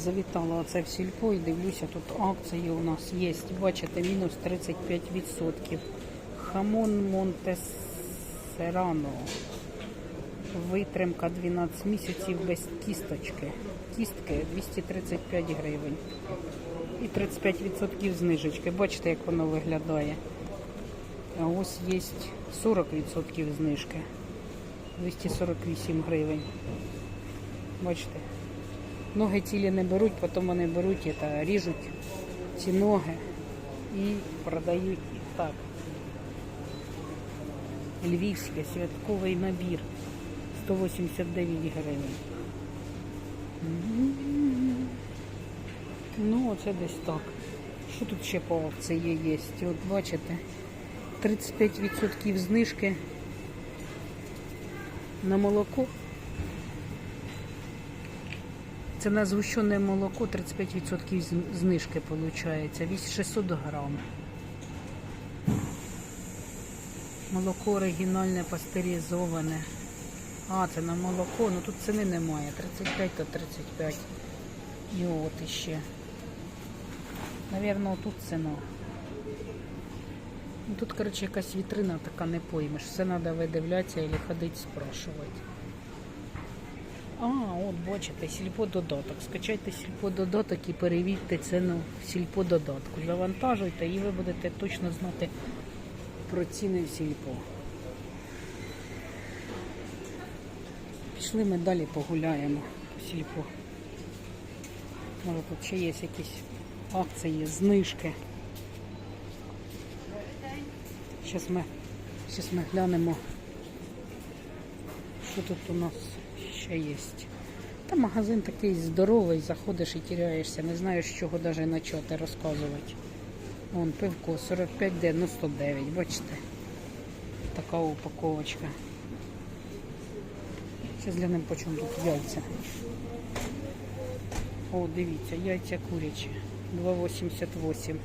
завітала оце в сільпо і дивлюся, тут акції у нас є. Бачите, мінус 35%. Хамон Монтесерано. Витримка 12 місяців без кісточки. Кістки 235 гривень. І 35% знижечки. Бачите, як воно виглядає. А ось є 40% знижки. 248 гривень. Бачите? Ноги цілі не беруть, потім вони беруть і ріжуть ці ноги і продають їх. Так. Львівське святковий набір 189 гривень. Ну, оце десь так. Що тут ще по акції є? От бачите, 35% знижки на молоко. Це на згущене молоко 35% знижки виходить. 600 грам. Молоко оригінальне пастеризоване. А, це на молоко, ну тут ціни немає. 35 то 35. І от іще. Навірно, тут ціна. Тут, коротше, якась вітрина така не поймеш. Все треба видивлятися і ходити спрашувати. А, от бачите, сільпо додаток. Скачайте сільпо додаток і перевірте ціну в сільпо додатку. Завантажуйте і ви будете точно знати про ціни в сільпо. Пішли ми далі погуляємо по сільпо. Може тут ще є якісь акції, знижки. Зараз ми, щас ми глянемо, що тут у нас ще є. Та магазин такий здоровий, заходиш і тіряєшся, не знаєш, з чого навіть почати розказувати. Вон пивко 45,99, бачите? Така упаковочка. Зараз глянемо, по чому тут яйця. О, дивіться, яйця курячі. 2,88.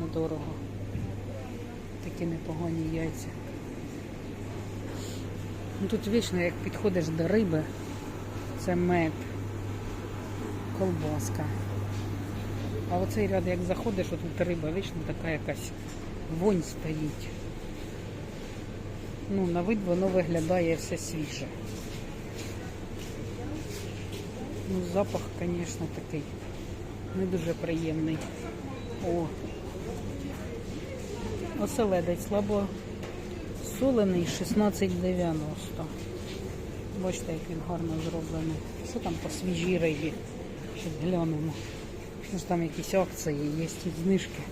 Недорого. Такі непогані яйця. Ну, тут вічно, як підходиш до риби, це мед, колбаска. А оцей ряд, як заходиш, тут риба вічно така якась вонь стоїть. Ну, на вид воно виглядає все свіже. Ну, запах, звісно, такий не дуже приємний. О, оселедець слабо солений 16,90. Бачите, як він гарно зроблений. Що там по свіжій рибі? Щось глянемо. Ну, там якісь акції, є знижки.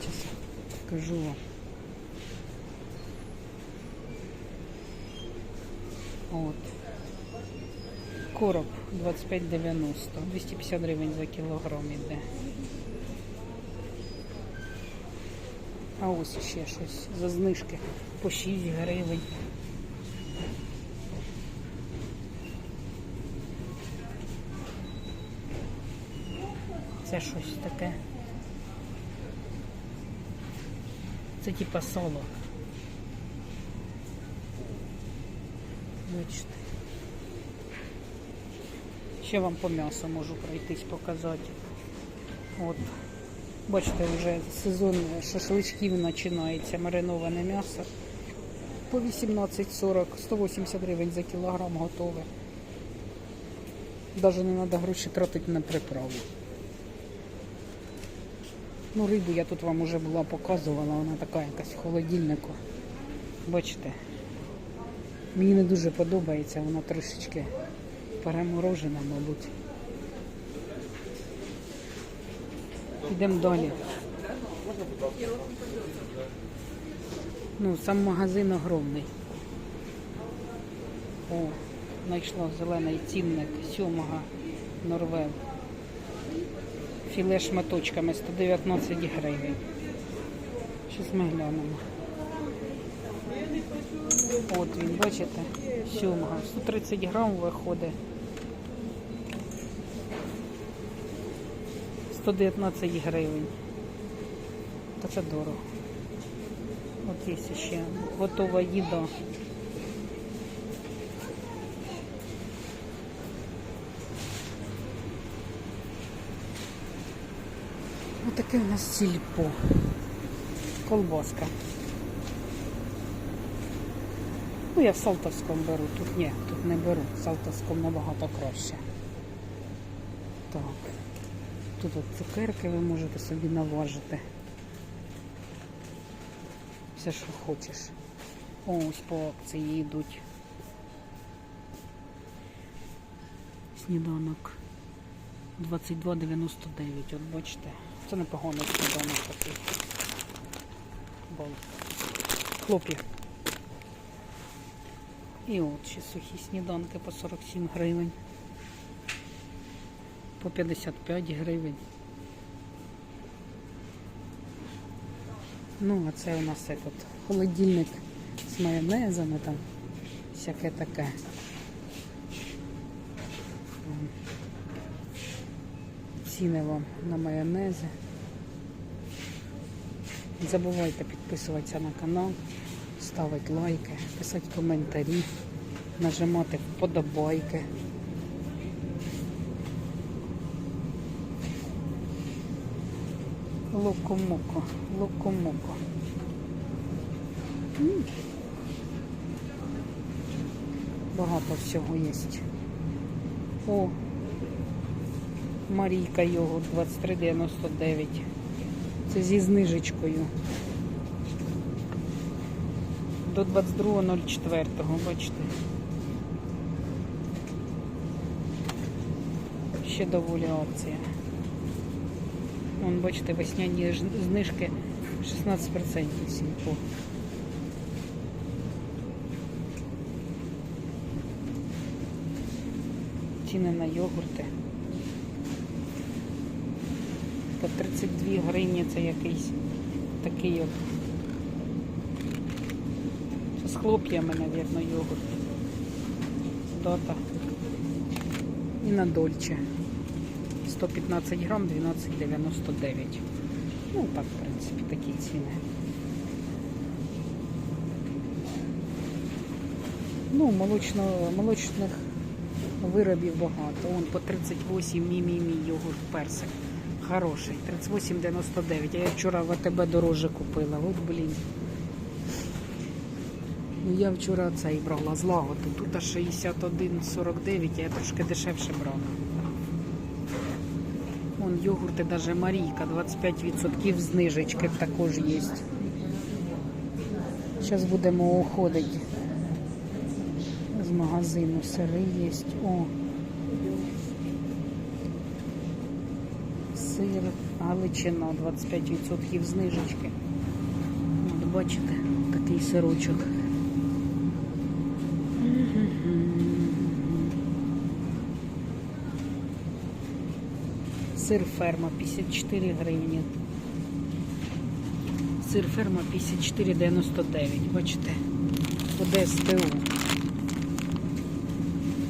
Зараз покажу вам. От. Короб 25,90. 250 гривень за кілограм іде. А ось ще щось за знижки по 6 гривень. Це щось таке. Це типа соло. Бачите. Ще вам по м'ясу можу пройтись показати. От. Бачите, вже сезон шашличків починається, мариноване м'ясо. По 18,40, 180 гривень за кілограм готове. Навіть не треба гроші тратити на приправу. Ну, рибу я тут вам вже була показувала, вона така якась в холодильнику. Бачите? Мені не дуже подобається, вона трошечки переморожена, мабуть. Йдемо далі. Ну, сам магазин огромний. О, знайшла зелений цінник сьомого Норвел. Філе шматочками 119 гривень. Щось ми глянемо. От він, бачите, сьомого. 130 грам виходить. 119 гривень. Та це дорого. От є ще готова їда. Таке у нас сільпо, колбаска. Ну, я в Салтовському беру, тут ні, тут не беру, в Салтовському набагато краще. Так. Тут от цукерки ви можете собі наважити. Все, що хочеш. Ось по акції йдуть. Сніданок 22,99. От бачите. Це непоганий сніданок такий. Бол. Хлоп'я. І от ще сухі сніданки по 47 гривень. По 55 гривень. Ну, а це у нас этот холодильник з майонезами там. Всяке таке. Ціни вам на майонези. Не забувайте підписуватися на канал, ставити лайки, писати коментарі, нажимати вподобайки. Локомоко, локомоко. Багато всього є. О, Марійка йогурт 23,99. Це зі знижечкою. До 22.04, бачите. Ще доволі акція. Вон, бачите, весняні знижки 16% сільпо. Ціни на йогурти. По 32 гривні це якийсь такий. Це з хлоп'ями, мабуть, йогурт. Дота. І на дольче. 115 грам 12,99. Ну, так, в принципі, такі ціни. Ну, молочно, молочних виробів багато. Вон по 38 мі-мі-мі йогурт персик. Хороший. 38,99. Я вчора в АТБ дороже купила. От, блін. Ну, я вчора цей брала з лагоду. Тут 61,49, а я трошки дешевше брала. Вон йогурти, даже Марійка, 25% знижечки також є. Зараз будемо уходити з магазину. Сири є. О. Сир, Галичина, 25% знижечки. От бачите, такий сирочок. Сир ферма 54 гривні. Сир ферма 54,99. Бачите, по ДСТУ.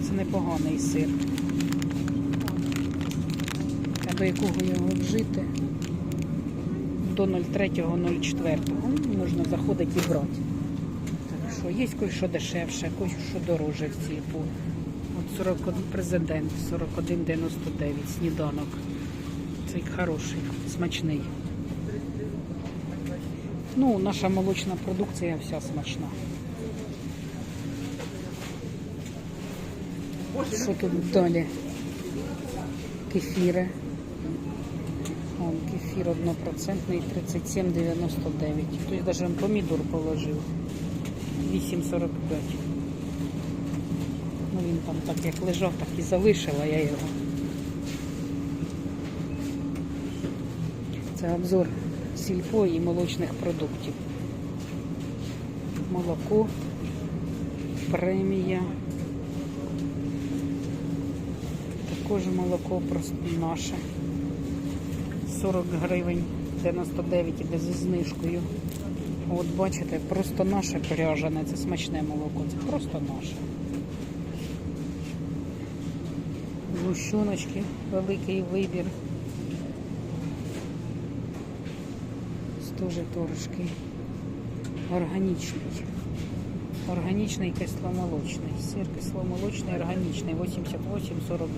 Це непоганий сир. А до якого його вжити? До 03.04. Ну, Можна заходити і брати. Так що є кое-що дешевше, кое-що дороже в цілпу. От 41 президент, 41,99 сніданок. Цей хороший, смачний. Ну, наша молочна продукція вся смачна. Що тут далі? Кефіри. Кефір однопроцентний 37,99. Хтось навіть помідор положив. 8,45. Ну він там так як лежав, так і залишила я його. Це обзор сільпо і молочних продуктів. Молоко, премія. Також молоко просто наше. 40 гривень 99 іде зі знижкою. От бачите, просто наше пряжене, це смачне молоко, це просто наше. Згущеночки, великий вибір. Дуже трошки органічний. Органічний кисломолочний. Сир кисломолочний, органічний, 88,49.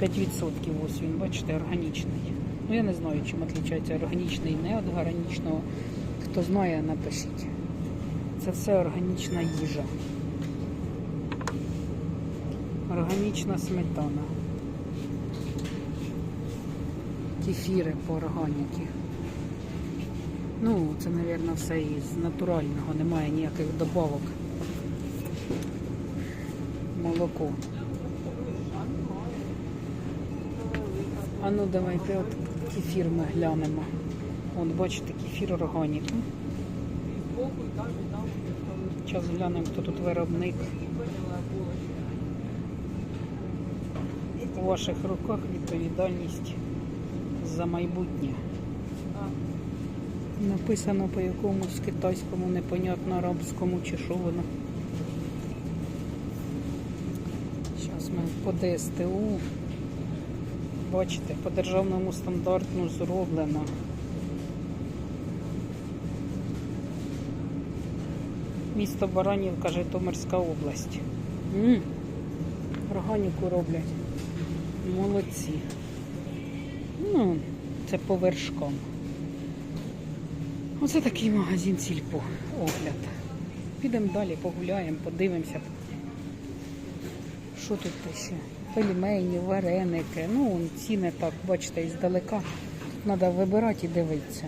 5% ось він, бачите, органічний. Ну я не знаю, чим відрізняється органічний не від органічного. Хто знає, напишіть. Це все органічна їжа. Органічна сметана. Кефіри по органіки. Ну, це, мабуть, все із натурального, немає ніяких добавок. Молоко. А ну давайте от кефір ми глянемо. От бачите, кефір органік. Зараз глянемо, хто тут виробник. У ваших руках відповідальність за майбутнє. Написано по якомусь китайському, непонятно арабському чи що воно. Зараз ми по ДСТУ. Бачите, по державному стандарту зроблено. Місто Баранівка, Житомирська область. м Органіку роблять. Молодці. Ну, це по вершкам. Оце такий магазин сільпо огляд. Підемо далі, погуляємо, подивимося. Що тут ще? Пельмені, вареники. Ну, ціни так, бачите, іздалека. Треба вибирати і дивитися.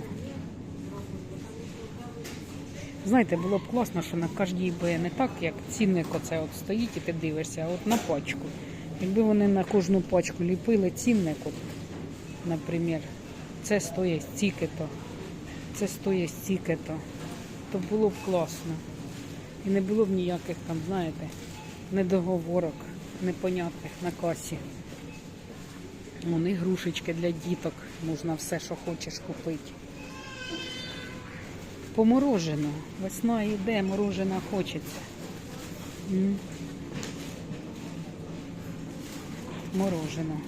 Знаєте, було б класно, що на кожній би не так, як цінник оце от стоїть і ти дивишся, а от на пачку. Якби вони на кожну пачку ліпили цінник, от, наприклад, це стоїть стільки-то, це стоїть стільки-то, то було б класно. І не було б ніяких там, знаєте, недоговорок непонятних на касі. Вон ігрушечки для діток, можна все, що хочеш купити. По морожену. Весна йде, морожена хочеться. Морожено.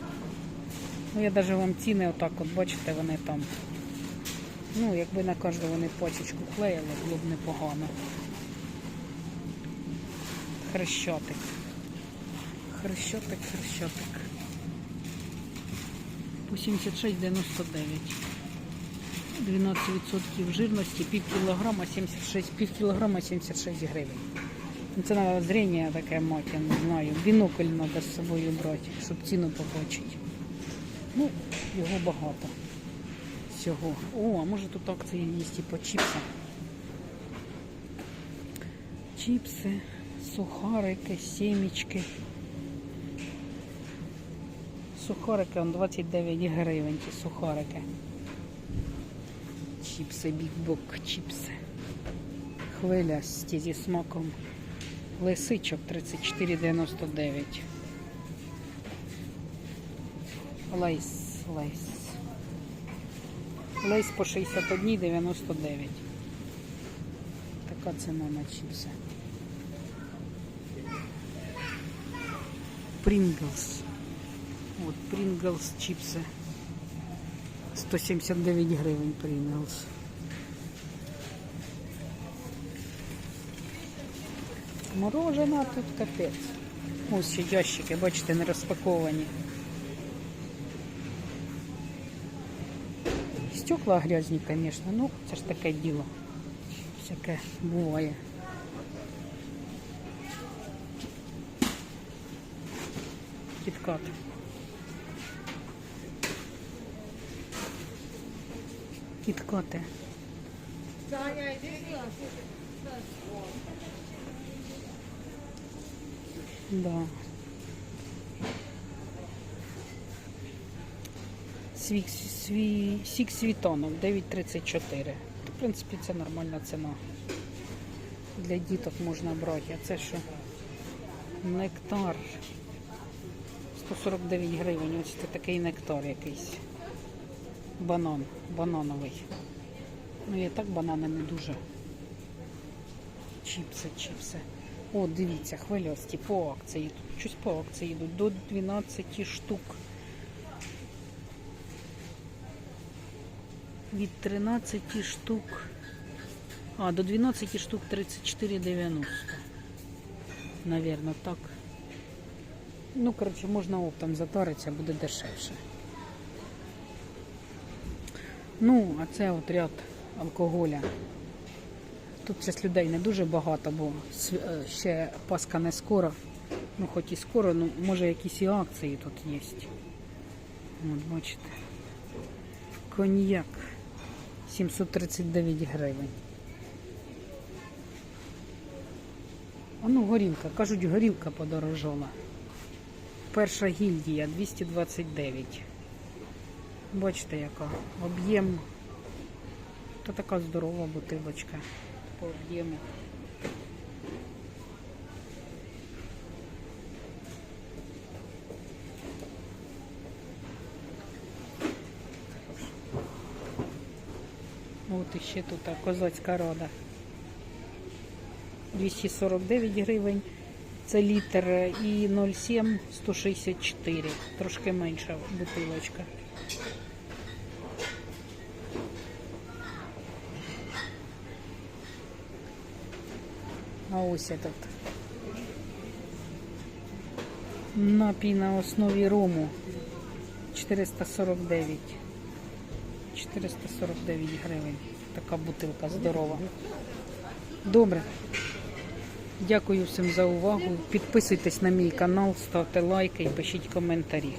Ну, я навіть вам ціни отак от, бачите, вони там. Ну, якби на кожну вони пачечку клеїли, було б непогано. Хрещатик. Хрещатик, хрещатик. По 76,99. 12% жирності, пів кілограма 76, пів кілограма 76 гривень. Ну, Це треба зрення таке мати, не знаю. Бінокль треба з собою брати, щоб ціну побачити. Ну, його багато. Всього. О, а може тут акції є і по чіпсам. Чіпси, сухарики, сімечки. Сухарики, он 29 гривень, ті сухарики. Чіпси, бікбок, чіпси. Хвиля зі смаком. Лисичок 34,99. Лейс, лейс. Лейс по 61,99. Така ціна на чіпси. Принглс. От Принглс чіпси. 179 гривень Принглс. Морожена тут капець. Ось ще ящики, бачите, не розпаковані. Стекла грязні, звісно, ну це ж таке діло. Всяке буває. Кіткат. Кіткоти. Да. Свій, сік світонок 9,34. В принципі, це нормальна ціна. Для діток можна брати. А це що? Нектар. 149 гривень. Ось це такий нектар якийсь. Банан. Банановий. Ну, я так банани не дуже. Чіпси, чіпси. О, дивіться, хвильості по акції. Тут щось по акції йдуть до 12 штук. Від 13 штук. А, до 12 штук 34,90. Навірно, так. Ну, коротше, можна оптом затаритися, буде дешевше. Ну, а це от ряд алкоголя. Тут зараз людей не дуже багато, бо е, ще Пасха не скоро. Ну, хоч і скоро, ну може якісь і акції тут є. От бачите. Коньяк 739 гривень. А ну, горілка. Кажуть, горілка подорожала. Перша гільдія 229. Бачите, яка об'єм. Та така здорова бутилочка по об'єму. От іще тут козацька рада. 249 гривень. Це літр і 0,7 164. Трошки менша бутилочка. А ось этот. Напій на основі рому 449. 449 гривень. Така бутилка здорова. Добре. Дякую всім за увагу. Підписуйтесь на мій канал, ставте лайки і пишіть коментарі.